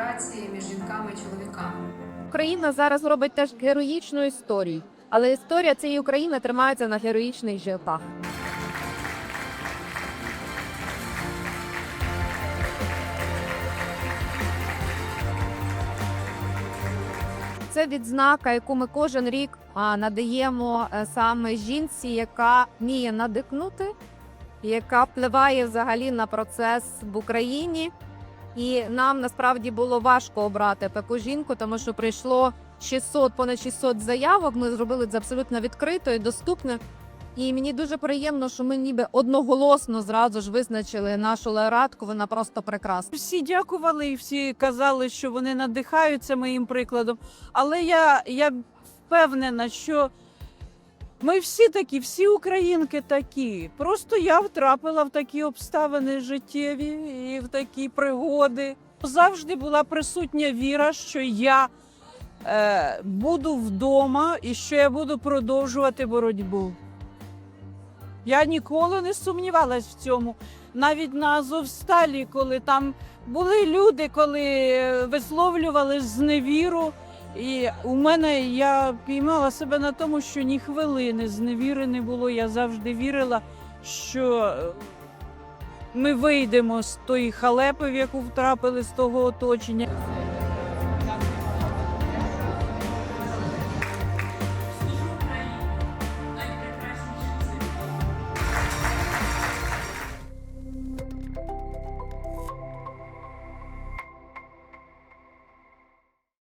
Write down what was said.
праці між жінками і чоловіками. Україна зараз робить теж героїчну історію, але історія цієї України тримається на героїчних жилках. Це відзнака, яку ми кожен рік надаємо е, саме жінці, яка вміє надихнути, яка впливає взагалі на процес в Україні. І нам насправді було важко обрати таку жінку, тому що прийшло 600, понад 600 заявок. Ми зробили це абсолютно відкрито і доступно. І мені дуже приємно, що ми ніби одноголосно зразу ж визначили нашу лауреатку. Вона просто прекрасна. Всі дякували і всі казали, що вони надихаються моїм прикладом. Але я, я впевнена, що ми всі такі, всі українки такі. Просто я втрапила в такі обставини життєві і в такі пригоди. Завжди була присутня віра, що я е, буду вдома і що я буду продовжувати боротьбу. Я ніколи не сумнівалась в цьому. Навіть на Азовсталі, коли там були люди, коли е, висловлювали зневіру. І у мене я піймала себе на тому, що ні хвилини зневіри не було. Я завжди вірила, що е, ми вийдемо з тої халепи, в яку втрапили з того оточення.